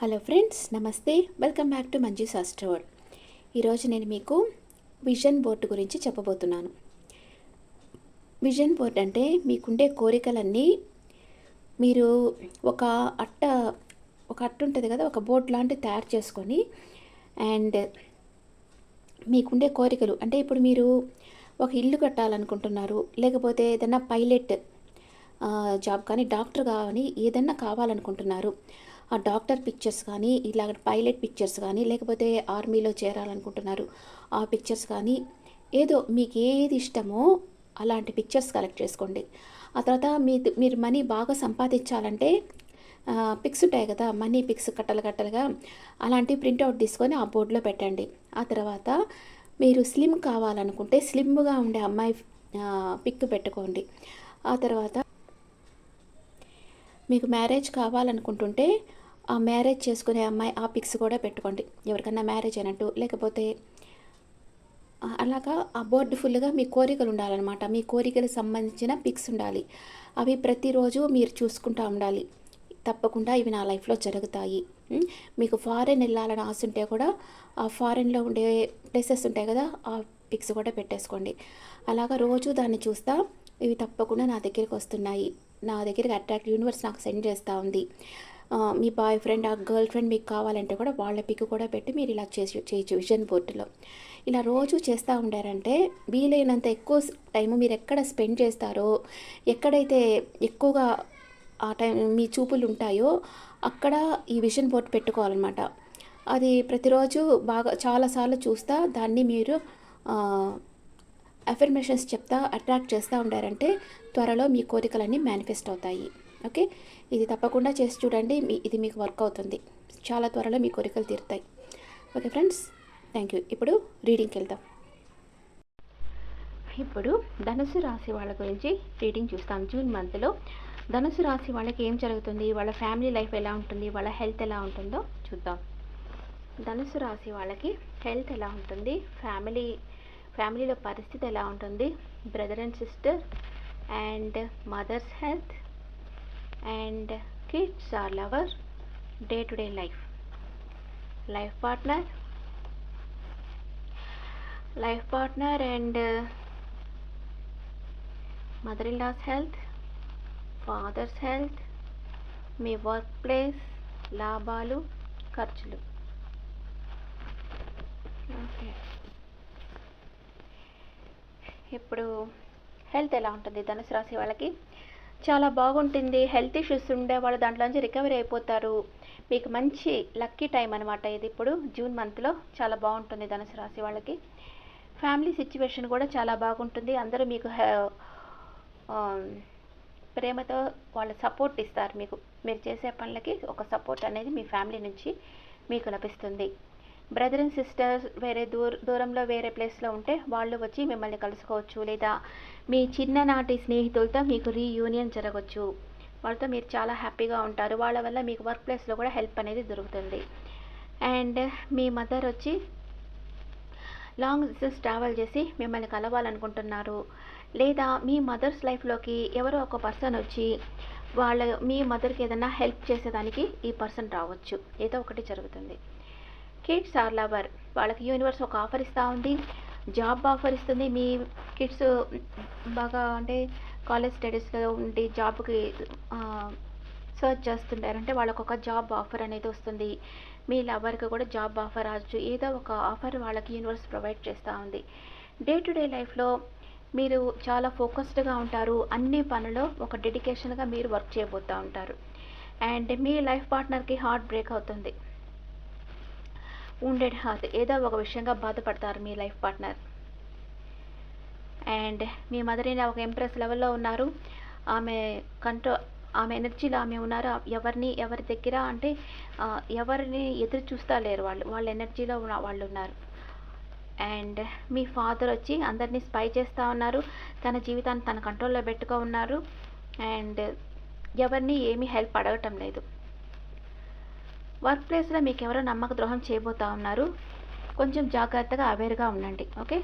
Hello friends నమస్తే. Welcome back to Manju సాస్టర్ ఈరోజు నేను మీకు విజన్ బోర్డు గురించి చెప్పబోతున్నాను. విజన్ బోర్డ్ అంటే మీకుండే కోరికలన్నీ మీరు ఒక అట్ట ఒక అట్ట ఉంటుంది కదా ఒక బోర్డ్ లాంటిది తయారు చేసుకొని అండ్ మీకుండే కోరికలు అంటే ఇప్పుడు మీరు ఒక ఇల్లు కట్టాలనుకుంటున్నారు లేకపోతే ఏదైనా పైలట్ జాబ్ కానీ డాక్టర్ కానీ ఏదన్నా కావాలనుకుంటున్నారు. డాక్టర్ పిక్చర్స్ కానీ ఇలా పైలట్ పిక్చర్స్ కానీ లేకపోతే ఆర్మీలో చేరాలనుకుంటున్నారు ఆ పిక్చర్స్ కానీ ఏదో మీకు ఏది ఇష్టమో అలాంటి పిక్చర్స్ కలెక్ట్ చేసుకోండి. ఆ తర్వాత మీ మీరు మనీ బాగా సంపాదించాలంటే పిక్స్ ఉంటాయి కదా మనీ పిక్స్ కట్టలు కట్టలుగా అలాంటి ప్రింట్అవుట్ తీసుకొని ఆ బోర్డులో పెట్టండి. ఆ తర్వాత మీరు స్లిమ్ కావాలనుకుంటే స్లిమ్గా ఉండే అమ్మాయి పిక్ పెట్టుకోండి. ఆ తర్వాత మీకు మ్యారేజ్ కావాలనుకుంటుంటే ఆ మ్యారేజ్ చేసుకునే అమ్మాయి ఆ పిక్స్ కూడా పెట్టుకోండి. ఎవరికన్నా మ్యారేజ్ అయినట్టు లేకపోతే అలాగా ఆ బోర్డు ఫుల్గా మీ కోరికలు ఉండాలన్నమాట. మీ కోరికలకు సంబంధించిన పిక్స్ ఉండాలి. అవి ప్రతిరోజు మీరు చూసుకుంటూ ఉండాలి. తప్పకుండా ఇవి నా లైఫ్లో జరుగుతాయి. మీకు ఫారెన్ వెళ్ళాలని ఆశ ఉంటే కూడా ఆ ఫారెన్లో ఉండే ప్లేసెస్ ఉంటాయి కదా ఆ పిక్స్ కూడా పెట్టేసుకోండి. అలాగా రోజు దాన్ని చూస్తా ఇవి తప్పకుండా నా దగ్గరికి వస్తున్నాయి. నా దగ్గరికి అట్రాక్ట్ యూనివర్స్ నాకు సెండ్ చేస్తూ ఉంది. మీ బాయ్ ఫ్రెండ్ ఆ గర్ల్ ఫ్రెండ్ మీకు కావాలంటే కూడా వాళ్ళ పిక్ కూడా పెట్టి మీరు ఇలా చేసి చేయొచ్చు విజన్ బోర్డులో. ఇలా రోజు చేస్తూ ఉండారంటే వీలైనంత ఎక్కువ టైం మీరు ఎక్కడ స్పెండ్ చేస్తారో ఎక్కడైతే ఎక్కువగా ఆ టైం మీ చూపులు ఉంటాయో అక్కడ ఈ విజన్ బోర్డ్ పెట్టుకోవాలన్నమాట. అది ప్రతిరోజు బాగా చాలాసార్లు చూస్తా దాన్ని మీరు అఫర్మేషన్స్ చెప్తా అట్రాక్ట్ చేస్తూ ఉండారంటే త్వరలో మీ కోరికలన్నీ మేనిఫెస్ట్ అవుతాయి. ఓకే? ఇది తప్పకుండా చేసి చూడండి. మీ ఇది మీకు వర్క్ అవుతుంది. చాలా త్వరలో మీ కోరికలు తీరుతాయి. Okay friends thank you. ఇప్పుడు రీడింగ్కి వెళ్దాం. ఇప్పుడు ధనుసు రాశి వాళ్ళ గురించి రీడింగ్ చూస్తాం. జూన్ మంత్లో ధనుసు రాశి వాళ్ళకి ఏం జరుగుతుంది? వాళ్ళ ఫ్యామిలీ లైఫ్ ఎలా ఉంటుంది? వాళ్ళ హెల్త్ ఎలా ఉంటుందో చూద్దాం. ధనుసు రాశి వాళ్ళకి హెల్త్ ఎలా ఉంటుంది? ఫ్యామిలీ ఫ్యామిలీలో పరిస్థితి ఎలా ఉంటుంది? Brother and sister and mother's health and kids or lover day to day life. Life partner. Life partner and mother in law's health father's health me work place లాభాలు ఖర్చులు. ఓకే. ఇప్పుడు health ఎలా ఉంటుంది? ధనుసు రాశి వాళ్ళకి చాలా బాగుంటుంది. హెల్త్ ఇష్యూస్ ఉండే వాళ్ళు దాంట్లోంచి రికవరీ అయిపోతారు. మీకు మంచి లక్కీ టైం అనమాట ఇది ఇప్పుడు. జూన్ మంత్లో చాలా బాగుంటుంది ధనుసు రాశి వాళ్ళకి. ఫ్యామిలీ సిచ్యువేషన్ కూడా చాలా బాగుంటుంది. అందరూ మీకు హె- ప్రేమతో వాళ్ళ సపోర్ట్ ఇస్తారు. మీకు మీరు చేసే పనులకి ఒక సపోర్ట్ అనేది మీ ఫ్యామిలీ నుంచి మీకు లభిస్తుంది. బ్రదర్ అండ్ సిస్టర్స్ వేరే దూర దూరంలో వేరే ప్లేస్లో ఉంటే వాళ్ళు వచ్చి మిమ్మల్ని కలుసుకోవచ్చు లేదా మీ చిన్ననాటి స్నేహితులతో మీకు రీయూనియన్ జరగవచ్చు వాళ్ళతో మీరు చాలా హ్యాపీగా ఉంటారు. వాళ్ళ వల్ల మీకు వర్క్ ప్లేస్లో కూడా హెల్ప్ అనేది దొరుకుతుంది. అండ్ మీ మదర్ వచ్చి లాంగ్ డిస్టెన్స్ ట్రావెల్ చేసి మిమ్మల్ని కలవాలనుకుంటున్నారు. లేదా మీ మదర్స్ లైఫ్లోకి ఎవరో ఒక పర్సన్ వచ్చి వాళ్ళ మీ మదర్కి ఏదైనా హెల్ప్ చేసేదానికి ఈ పర్సన్ రావచ్చు. ఏదో ఒకటి జరుగుతుంది. కిడ్స్ ఆర్ లవర్ వాళ్ళకి యూనివర్స్ ఒక ఆఫర్ ఇస్తూ ఉంది. జాబ్ ఆఫర్ ఇస్తుంది. మీ కిడ్స్ బాగా అంటే కాలేజ్ స్టడీస్లో ఉండి జాబ్కి సర్చ్ చేస్తుంటారంటే వాళ్ళకు ఒక జాబ్ ఆఫర్ అనేది వస్తుంది. మీ లవర్కి కూడా జాబ్ ఆఫర్ రావచ్చు. ఏదో ఒక ఆఫర్ వాళ్ళకి యూనివర్స్ ప్రొవైడ్ చేస్తూ ఉంది. డే టు డే లైఫ్లో మీరు చాలా ఫోకస్డ్గా ఉంటారు. అన్ని పనులు ఒక డెడికేషన్గా మీరు వర్క్ చేయబోతూ ఉంటారు. అండ్ మీ లైఫ్ పార్ట్నర్కి హార్ట్ బ్రేక్ అవుతుంది. Wounded హార్ట్ ఏదో ఒక విషయంగా బాధపడతారు మీ లైఫ్ పార్ట్నర్ అండ్ మీ మదర్ అయినా ఒక ఎంప్రెస్ లెవెల్లో ఉన్నారు. ఆమె కంట్రో ఆమె ఎనర్జీలో ఆమె ఉన్నారు. ఎవరిని ఎవరి దగ్గర అంటే ఎవరిని ఎదురు చూస్తా లేరు వాళ్ళు. వాళ్ళ ఎనర్జీలో ఉన్న- వాళ్ళు ఉన్నారు. అండ్ మీ ఫాదర్ వచ్చి అందరినీ స్పై చేస్తూ ఉన్నారు. తన జీవితాన్ని తన కంట్రోల్లో పెట్టుకో ఉన్నారు. అండ్ ఎవరిని ఏమీ హెల్ప్ అడగటం లేదు. వర్క్ ప్లేస్లో మీకు ఎవరో నమ్మక ద్రోహం చేయబోతా ఉన్నారు. కొంచెం జాగ్రత్తగా అవేర్గా ఉండండి ఓకే?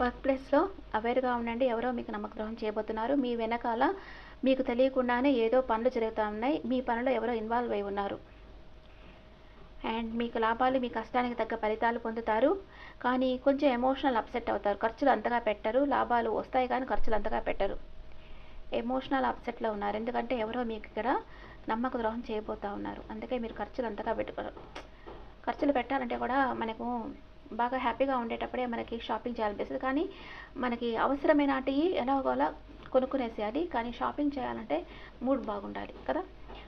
వర్క్ ప్లేస్లో అవేర్గా ఉండండి ఎవరో మీకు నమ్మక ద్రోహం చేయబోతున్నారు. మీ వెనకాల మీకు తెలియకుండానే ఏదో పనులు జరుగుతూ ఉన్నాయి. మీ పనిలో ఎవరో ఇన్వాల్వ్ అయి ఉన్నారు. అండ్ మీకు లాభాలు మీ కష్టానికి తగ్గ ఫలితాలు పొందుతారు. కానీ కొంచెం ఎమోషనల్ అప్సెట్ అవుతారు. ఖర్చులు అంతగా పెట్టరు. లాభాలు వస్తాయి కానీ ఖర్చులు అంతగా పెట్టరు. ఎమోషనల్ అప్సెట్లో ఉన్నారు. ఎందుకంటే ఎవరో మీకు ఇక్కడ నమ్మక ద్రోహం చేయబోతూ ఉన్నారు. అందుకే మీరు ఖర్చులు అంతగా పెట్టుకోరు. ఖర్చులు పెట్టాలంటే కూడా మనకు బాగా హ్యాపీగా ఉండేటప్పుడే మనకి షాపింగ్ చేయాలనిపిస్తుంది. కానీ మనకి అవసరమైనటివి ఎలాగోలా కొనుక్కునేసేయాలి. కానీ షాపింగ్ చేయాలంటే మూడ్ బాగుండాలి కదా.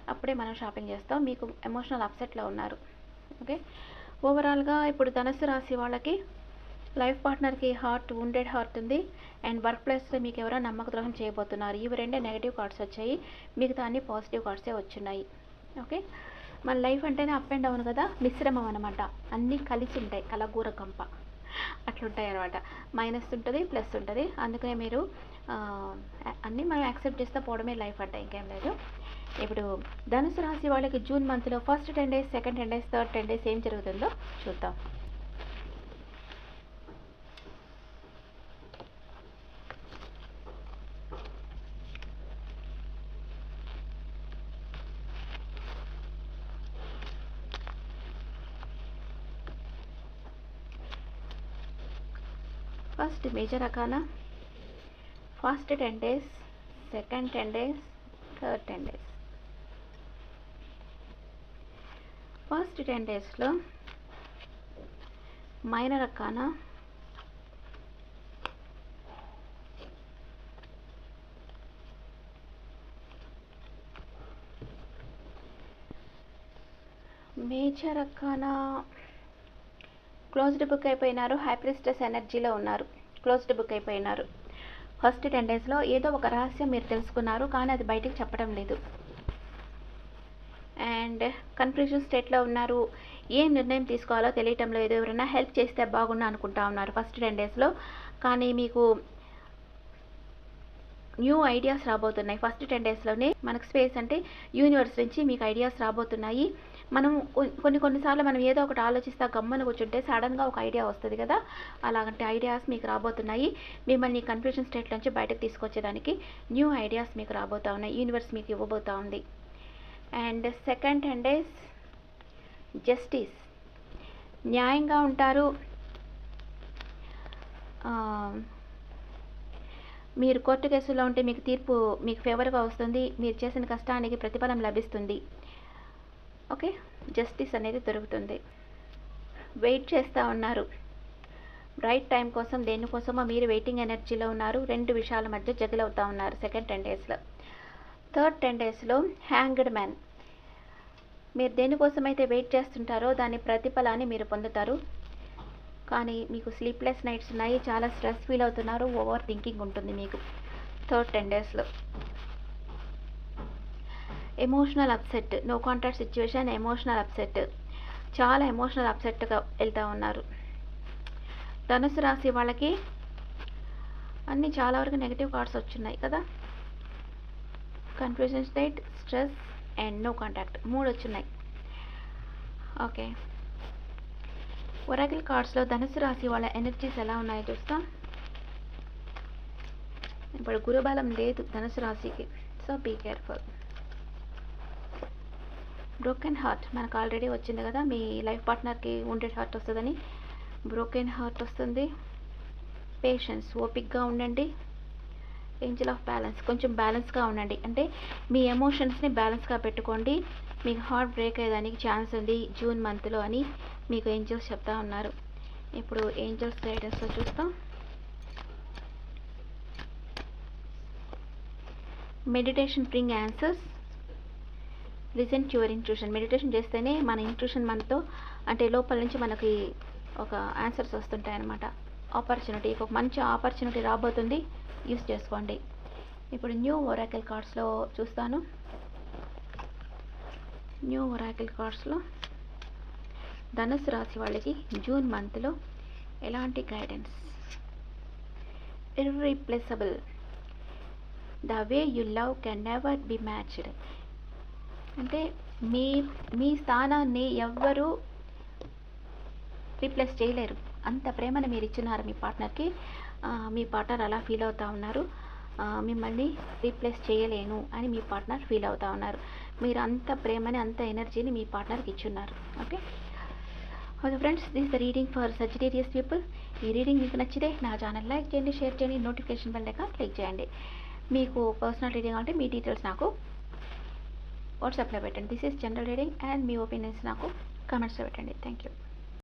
అప్పుడే మనం షాపింగ్ చేస్తాం. మీకు ఎమోషనల్ అప్సెట్లో ఉన్నారు. ఓకే? ఓవరాల్గా ఇప్పుడు ధనుసు రాశి వాళ్ళకి లైఫ్ పార్ట్నర్కి హార్ట్ ఉండెడ్ హార్ట్ ఉంది. అండ్ వర్క్ ప్లేస్లో మీకు ఎవరో నమ్మక ద్రోహం చేయబోతున్నారు. ఇవి రెండే నెగిటివ్ కార్డ్స్ వచ్చాయి. మిగతా అన్ని పాజిటివ్ కార్డ్సే వచ్చున్నాయి ఓకే మన లైఫ్ అంటేనే అప్ అండ్ డౌన్ కదా? మిశ్రమం అనమాట అన్నీ కలిసి ఉంటాయి. కలగూర కంప. అట్లుంటాయి అనమాట మైనస్ ఉంటుంది ప్లస్ ఉంటుంది. అందుకనే మీరు అన్నీ మనం యాక్సెప్ట్ చేస్తే పోవడమే లైఫ్ అంటే. ఇంకేం లేదు. ఇప్పుడు ధనుసు రాశి వాళ్ళకి జూన్ మంత్లో first ten days second ten days third ten days ఏం జరుగుతుందో చూద్దాం. First major arcana first ten days second ten days third ten days. First ten డేస్లో minor arcana major arcana closed book అయిపోయినారు హైప్రిస్టెస్ ఎనర్జీలో ఉన్నారు. Closed book అయిపోయినారు. First ten డేస్లో ఏదో ఒక రహస్యం మీరు తెలుసుకున్నారు కానీ అది బయటికి చెప్పడం లేదు. అండ్ కన్ఫ్యూజన్ స్టేట్లో ఉన్నారు. ఏం నిర్ణయం తీసుకోవాలో తెలియటం లేదు. ఎవరైనా హెల్ప్ చేస్తే బాగుండు అనుకుంటా ఉన్నారు ఫస్ట్ టెన్ డేస్లో కానీ మీకు న్యూ ఐడియాస్ రాబోతున్నాయి. ఫస్ట్ టెన్ డేస్లోనే మనకు స్పేస్ అంటే యూనివర్స్ నుంచి మీకు ఐడియాస్ రాబోతున్నాయి. మనం కొన్ని కొన్నిసార్లు మనం ఏదో ఒకటి ఆలోచిస్తా గమ్మన కూర్చుంటే సడన్గా ఒక ఐడియా వస్తుంది కదా? అలాంటి ఐడియాస్ మీకు రాబోతున్నాయి. మిమ్మల్ని కన్ఫ్యూజన్ స్టేట్ నుంచి బయటకు తీసుకొచ్చేదానికి న్యూ ఐడియాస్ మీకు రాబోతా ఉన్నాయి. యూనివర్స్ మీకు ఇవ్వబోతా ఉంది. And second hand days justice న్యాయంగా ఉంటారు. మీరు కోర్టు కేసులో ఉంటే మీకు తీర్పు మీకు ఫేవర్గా వస్తుంది. మీరు చేసిన కష్టానికి ప్రతిఫలం లభిస్తుంది. ఓకే? జస్టిస్ అనేది దొరుకుతుంది. వెయిట్ చేస్తూ ఉన్నారు. రైట్ టైం కోసం దేనికోసమో మీరు వెయిటింగ్ ఎనర్జీలో ఉన్నారు. రెండు విషయాల మధ్య జగిల్ అవుతూ ఉన్నారు సెకండ్ టెన్ డేస్లో థర్డ్ టెన్ డేస్లో హ్యాంగ్డ్ మ్యాన్ మీరు దేనికోసమైతే వెయిట్ చేస్తుంటారో దాని ప్రతిఫలాన్ని మీరు పొందుతారు. కానీ మీకు స్లీప్లెస్ నైట్స్ ఉన్నాయి చాలా స్ట్రెస్ ఫీల్ అవుతున్నారు ఓవర్ థింకింగ్ ఉంటుంది మీకు. థర్డ్ టెన్ డేస్లో emotional upset no contact situation emotional upset చాలా ఎమోషనల్ అప్సెట్గా వెళ్తూ ఉన్నారు. ధనుసు రాశి వాళ్ళకి అన్నీ చాలా వరకు నెగిటివ్ కార్డ్స్ వచ్చున్నాయి కదా. Confusion state stress and no contact మూడు వచ్చున్నాయి. ఓకే. ఒరాకిల్ కార్డ్స్లో ధనుసు రాశి వాళ్ళ ఎనర్జీస్ ఎలా ఉన్నాయో చూస్తాం. ఇప్పుడు గురుబలం లేదు ధనుసు రాశికి. So be careful broken heart మనకు ఆల్రెడీ వచ్చింది కదా మీ లైఫ్ పార్ట్నర్కి ఉండే హార్ట్ వస్తుందని. బ్రోకెన్ హార్ట్ వస్తుంది. పేషెన్స్ ఓపిక్గా ఉండండి. ఏంజల్ ఆఫ్ బ్యాలెన్స్ కొంచెం బ్యాలెన్స్గా ఉండండి. అంటే మీ ఎమోషన్స్ని బ్యాలెన్స్గా పెట్టుకోండి. మీకు హార్ట్ బ్రేక్ అయ్యేదానికి ఛాన్స్ ఉంది జూన్ మంత్లో అని మీకు ఏంజల్స్ చెప్తా ఉన్నారు. ఇప్పుడు ఏంజల్స్ గైడెన్స్లో చూస్తాం. Meditation bring answers listen your intuition meditation చేస్తేనే మన ఇంట్యూషన్ మనతో అంటే లోపల నుంచి మనకి ఒక ఆన్సర్స్ వస్తుంటాయి అనమాట ఆపర్చునిటీ ఒక మంచి ఆపర్చునిటీ రాబోతుంది. యూస్ చేసుకోండి. ఇప్పుడు న్యూ ఒరాకిల్ కార్డ్స్లో చూస్తాను. న్యూ ఒరాకిల్ కార్డ్స్లో ధనుసు రాశి వాళ్ళకి జూన్ మంత్లో ఎలాంటి guidance irreplaceable the way you love can never be matched అంటే మీ మీ స్థానాన్ని ఎవ్వరూ రీప్లేస్ చేయలేరు. అంత ప్రేమను మీరు ఇచ్చినారు మీ పార్ట్నర్కి మీ పార్ట్నర్ అలా ఫీల్ అవుతూ ఉన్నారు. మిమ్మల్ని రీప్లేస్ చేయలేను అని మీ పార్ట్నర్ ఫీల్ అవుతూ ఉన్నారు. మీరు అంత ప్రేమని అంత ఎనర్జీని మీ పార్ట్నర్కి ఇచ్చున్నారు. Okay okay friends this the reading for Sagittarius people ఈ రీడింగ్ మీకు నచ్చితే నా ఛానల్ లైక్ చేయండి షేర్ చేయండి నోటిఫికేషన్ బెల్ లెక్క క్లిక్ చేయండి. మీకు పర్సనల్ రీడింగ్ అంటే మీ డీటెయిల్స్ నాకు వాట్సాప్లో పెట్టండి. This is general reading and me opinions నాకు కమెంట్స్లో పెట్టండి. Thank you